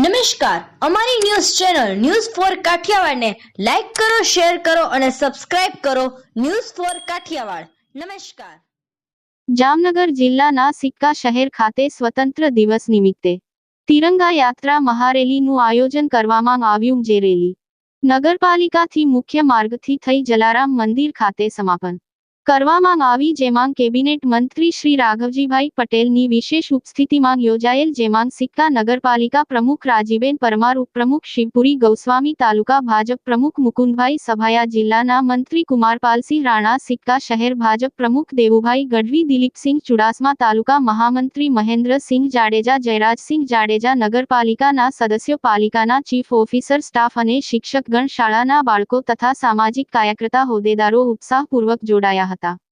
નમસ્કાર. અમારી news channel news four કાઠિયાવાડને લાઈક કરો, શેર કરો અને સબસ્ક્રાઇબ કરો ન્યૂઝ ફોર કાઠિયાવાડ. નમસ્કાર. જામનગર જિલ્લાના સિક્કા શહેર ખાતે સ્વતંત્ર દિવસ નિમિત્તે તિરંગા યાત્રા મહારેલીનું આયોજન કરવામાં આવ્યું. જે રેલી નગરપાલિકાથી મુખ્ય માર્ગથી થઈ જલારામ મંદિર ખાતે સમાપન કરવામાં આવી જેમાં કેબિનેટ મંત્રી શ્રી રાઘવજીભાઈ પટેલની વિશેષ ઉપસ્થિતિમાં યોજાયેલ જેમાં સિક્કા નગરપાલિકા પ્રમુખ રાજીબેન પરમાર, ઉપપ્રમુખ શિવપુરી ગૌસ્વામી, તાલુકા ભાજપ પ્રમુખ મુકુંદભાઈ સભાયા, જિલ્લાના મંત્રી કુમારપાલસિંહ રાણા, સિક્કા શહેર ભાજપ પ્રમુખ દેવુભાઈ ગઢવી, દિલીપસિંહ ચુડાસમા, તાલુકા મહામંત્રી મહેન્દ્રસિંહ જાડેજા, જયરાજસિંહ જાડેજા, નગરપાલિકાના સદસ્યો, પાલિકાના ચીફ ઓફિસર, સ્ટાફ અને શિક્ષકગણ, શાળાના બાળકો તથા સામાજિક કાર્યકર્તા, હોદ્દેદારો ઉત્સાહપૂર્વક જોડાયા હતા. また。